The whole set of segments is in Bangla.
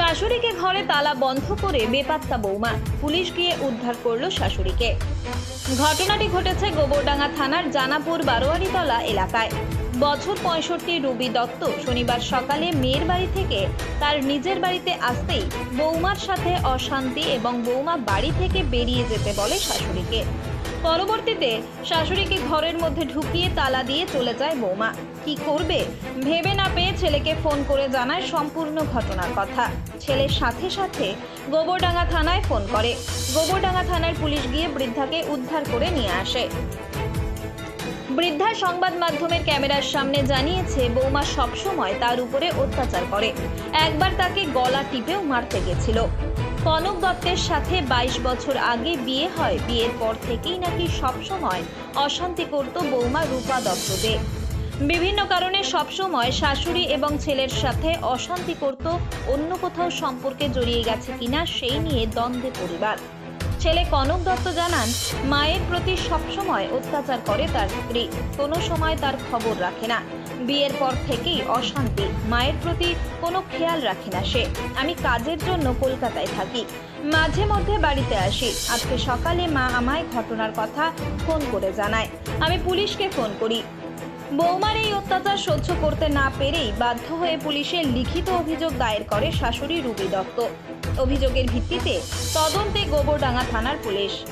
শাশুড়িকে ঘরে তালা বন্ধ করে বেপাত্তা বৌমা। পুলিশ গিয়ে উদ্ধার করল শাশুড়িকে। ঘটনাটি ঘটেছে গোবরডাঙ্গা থানার জানাপুর বারোয়ারিতলা এলাকায়। বছর পঁয়ষট্টি রুবি দত্ত শনিবার সকালে মেয়ের বাড়ি থেকে তার নিজের বাড়িতে আসতেই বৌমার সাথে অশান্তি এবং বৌমা বাড়ি থেকে বেরিয়ে যেতে বলে শাশুড়িকে। পরবর্তীতে শাশুড়িকে ঘরের মধ্যে ঢুকিয়ে তালা দিয়ে চলে যায় বৌমা। কি করবে? ভেবে না পেয়ে ছেলেকে ফোন করে জানায় সম্পূর্ণ ঘটনার কথা। ছেলের সাথে সাথে গোবরডাঙ্গা থানায় ফোন করে। গোবরডাঙ্গা থানার পুলিশ গিয়ে বৃদ্ধাকে উদ্ধার করে নিয়ে আসে। বৃদ্ধা সংবাদ মাধ্যমের ক্যামেরার সামনে জানিয়েছে, বৌমা সবসময় তার উপরে অত্যাচার করে। একবার তাকে গলা টিপেও মারতে গেছিল। কনক দত্তের সাথে বাইশ বছর আগে বিয়ে হয়। বিয়ের পর থেকেই নাকি সবসময় অশান্তি করত বৌমা রূপা দত্তদের। বিভিন্ন কারণে সবসময় শাশুড়ি এবং ছেলের সাথে অশান্তি করত, অন্য কোথাও সম্পর্কে জড়িয়ে গেছে কিনা সেই নিয়ে দ্বন্দ্বে পরিবার। ছেলে কনক দত্ত জানান, মায়ের প্রতি সবসময় অত্যাচার করে তার স্ত্রী। কোনো সময় তার খবর রাখে না। বিয়ের পর থেকেই অশান্তি। মায়ের প্রতি কোনো খেয়াল রাখে না সে। আমি কাজের জন্য কলকাতায় থাকি। মাঝে মধ্যে বাড়িতে আসি। আজকে সকালে মা আমায় ঘটনার কথা ফোন করে জানায়। আমি পুলিশকে ফোন করি। বৌমার এই অত্যাচার সহ্য করতে না পেরেই বাধ্য হয়ে পুলিশের লিখিত অভিযোগ দায়ের করে শাশুড়ি রুবি দত্ত। অভিযোগের ভিত্তিতে তদন্তে গোবরডাঙ্গা থানার পুলিশ।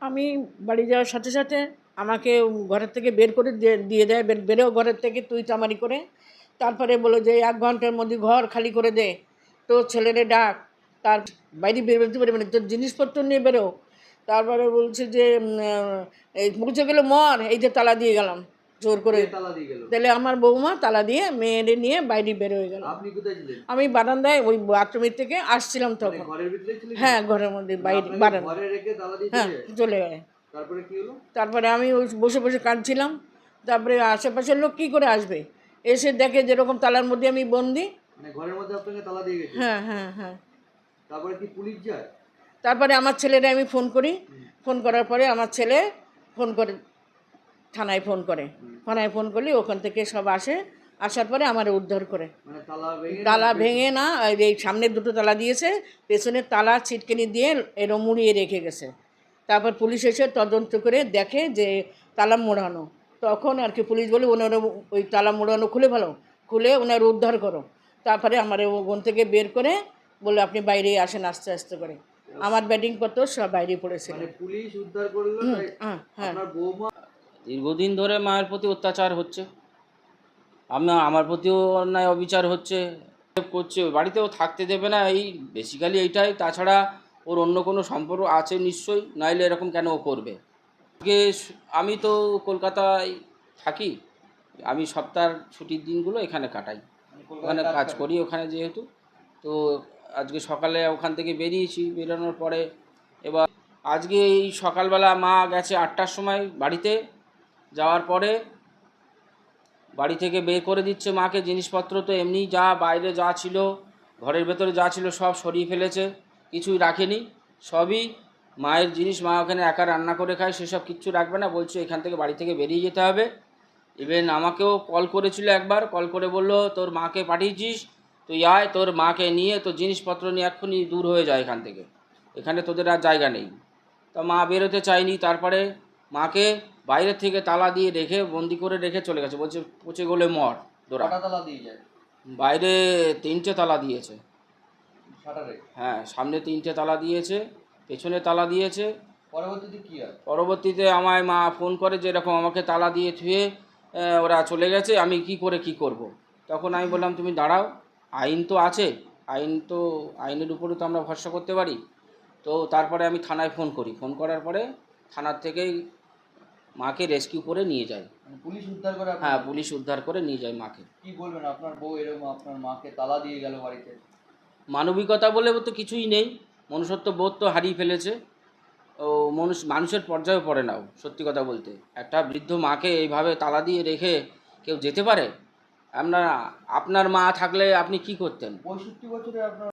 আমি বাড়ি যাওয়ার সাথে সাথে আমাকে ঘরের থেকে বের করে দিয়ে- দিয়ে দেয়, বের- বেরো ঘরের থেকে তুই চামারি করে। তারপরে বলো যে এক ঘণ্টার মধ্যে ঘর খালি করে দে, তোর ছেলেরে ডাক। তার বাইরে বের বেরোতে পারবে না, তোর জিনিসপত্র নিয়ে বেরো। তারপরে বলছে যে এই মুছে গেলে মর, এই যে তালা দিয়ে গেলাম। জোর করে। গেল? তাহলে আমার বৌমা তালা দিয়ে মেয়েরে নিয়ে বাইরে বের হয়ে গেল। আমি বারান্দায় ওই বাথরুমের থেকে আসছিলাম মানে তখন। হ্যাঁ ঘরের মধ্যে বাইরে আপনাকে বারান্দা হ্যাঁ চলে গেছে। তারপরে আমি ওই বসে বসে কাঁদছিলাম। তারপরে আশেপাশের লোক কী করে আসবে? এসে দেখে যেরকম তালার মধ্যে আমি বন্দি। মানে ঘরের মধ্যে আপনাকে তালা দিয়ে গেছে? হ্যাঁ হ্যাঁ হ্যাঁ। তারপরে কি পুলিশ যায়? তারপরে আমার ছেলেরা আমি ফোন করি। ফোন করার পরে আমার ছেলে ফোন করে থানায় ফোন করে। থানায় ফোন করলে ওখান থেকে সব আসে আসার পরে আমার উদ্ধার করে। মানে তালা ভেঙে না এই সামনে দুটো তালা দিয়েছে পেছনের তালা ছিটকেনি দিয়ে এরম মুড়িয়ে রেখে গেছে। তারপর পুলিশ এসে তদন্ত করে দেখে যে তালা মোড়ানো। তখন আর কি পুলিশ বলে ওনারা ওই তালা মোড়ানো খুলে ভালো খুলে ওনার উদ্ধার করো। তারপরে আমার ওখান থেকে বের করে বলে আপনি বাইরে আসেন আস্তে আস্তে করে। আমার ব্যাটিং পত্র সব বাইরে পড়েছিল মানে পুলিশ উদ্ধার করল হ্যাঁ হ্যাঁ। দীর্ঘদিন ধরে মায়ের প্রতি অত্যাচার হচ্ছে। আপনার আমার প্রতিও অন্যায় অবিচার হচ্ছে। করছে বাড়িতেও থাকতে দেবে না। এই বেসিক্যালি এইটাই। তাছাড়া ওর অন্য কোনো সম্পর্ক আছে নিশ্চয়ই নাইলে এরকম কেন ও করবে? আমি তো কলকাতায় থাকি। আমি সপ্তাহের ছুটির দিনগুলো এখানে কাটাই। ওখানে কাজ করি। ওখানে যেহেতু। তো আজকে সকালে ওখান থেকে বেরিয়েছি বেরোনোর পরে। এবার আজকে এই সকালবেলা মা গেছে আটটার সময় বাড়িতে। যাওয়ার পরে বাড়ি থেকে বের করে দিচ্ছে মাকে, জিনিসপত্র তো এমনি যা, বাইরে যা ছিল, ঘরের ভেতরে যা ছিল সব সরিয়ে ফেলেছে, কিছুই রাখেনি, সবই মায়ের জিনিস, মা ওখানে একা রান্না করে খায়, সেসব কিচ্ছু রাখবে না, বলছে এখান থেকে বাড়ি থেকে বেরিয়ে যেতে হবে। ইভেন আমাকেও কল করেছিল একবার কল করে বলল, তোর মাকে পাঠিয়েছিস, তুই আয়, তোর মাকে নিয়ে, তোর জিনিসপত্র নিয়ে এক্ষুনি দূর হয়ে যায় এখান থেকে। এখানে তোদের আর জায়গা নেই। তা মা বেরোতে চায়নি, তারপরে মাকে বাইরে থেকে তালা দিয়ে রেখে বন্দি করে রেখে চলে গেছে। বলছে পচে গলে মর দোরা। তালা দিয়ে যায় বাইরে তিনটে তালা দিয়েছে। হ্যাঁ সামনে তিনটে তালা দিয়েছে পেছনে তালা দিয়েছে। পরবর্তীতে কি হয়? পরবর্তীতে আমায় মা ফোন করে যে এরকম আমাকে তালা দিয়ে থুয়ে ওরা চলে গেছে আমি কি করে কি করব। তখন আমি বললাম তুমি দাঁড়াও আইন তো আছে। আইন তো আইনের উপরে তো আমরা ভরসা করতে পারি। তো তারপরে আমি থানায় ফোন করি। ফোন করার পরে থানার থেকেই মাকে রেস্কিউ করে নিয়ে যায়। মানে পুলিশ উদ্ধার করে হ্যাঁ পুলিশ উদ্ধার করে নিয়ে যায় মাকে। কি বলবেন? আপনার বউ এরকম আপনার মাকে তালা দিয়ে গেল বাড়িতে? মানবিকতা বলে তো কিছুই নেই। মনুষ্যত্ব বোধ তো হারিয়ে ফেলেছে। ও মানুষ মানুষের পর্যায়ে পড়ে নাও সত্যি কথা বলতে। একটা বৃদ্ধ মাকে এইভাবে তালা দিয়ে রেখে কেউ যেতে পারে? আপনার আপনার মা থাকলে আপনি কি করতেন? পঁয়ষট্টি বছরে আপনার